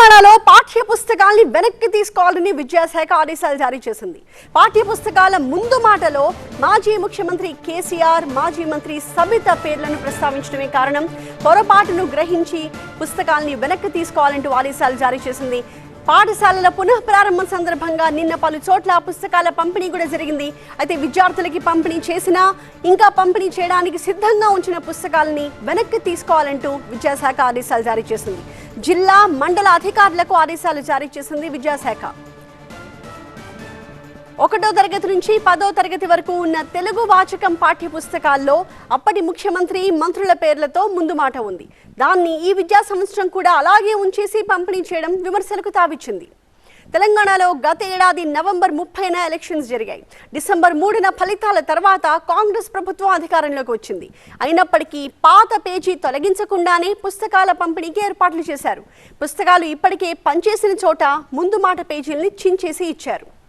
తెలంగాణలో పాఠ్య పుస్తకాల్ని వెనక్కి తీసుకోవాలని విద్యాశాఖ ఆదేశాలు జారీ చేసింది. పాఠ్య పుస్తకాల ముందు మాటలో మాజీ ముఖ్యమంత్రి కేసీఆర్ మాజీ మంత్రి సబిత పేర్లను ప్రస్తావించడమే కారణం. పొరపాటును గ్రహించి పుస్తకాల్ని వెనక్కి తీసుకోవాలంటూ ఆదేశాలు జారీ చేసింది. పాఠశాలల పునః ప్రారంభం సందర్భంగా నిన్న పలు చోట్ల పుస్తకాల పంపిణీ కూడా జరిగింది. అయితే విద్యార్థులకి పంపిణీ చేసినా ఇంకా పంపిణీ చేయడానికి సిద్ధంగా ఉంచిన పుస్తకాలని వెనక్కి తీసుకోవాలంటూ విద్యాశాఖ ఆదేశాలు జారీ చేసింది. జిల్లా మండల అధికారులకు ఆదేశాలు జారీ చేసింది విద్యాశాఖ. ఒకటో తరగతి నుంచి పదో తరగతి వరకు ఉన్న తెలుగు వాచకం పాఠ్య పుస్తకాల్లో అప్పటి ముఖ్యమంత్రి మంత్రుల పేర్లతో ముందు మాట ఉంది. దాన్ని ఈ విద్యా సంవత్సరం కూడా అలాగే ఉంచేసి పంపిణీ చేయడం విమర్శలకు తావిచ్చింది. తెలంగాణలో గత ఏడాది నవంబర్ ముప్పైన ఎలక్షన్స్ జరిగాయి. డిసెంబర్ మూడున ఫలితాల తర్వాత కాంగ్రెస్ ప్రభుత్వం అధికారంలోకి వచ్చింది. అయినప్పటికీ పాత పేజీ తొలగించకుండానే పుస్తకాల పంపిణీకి ఏర్పాట్లు చేశారు. పుస్తకాలు ఇప్పటికే పనిచేసిన చోట ముందు మాట పేజీల్ని చించేసి ఇచ్చారు.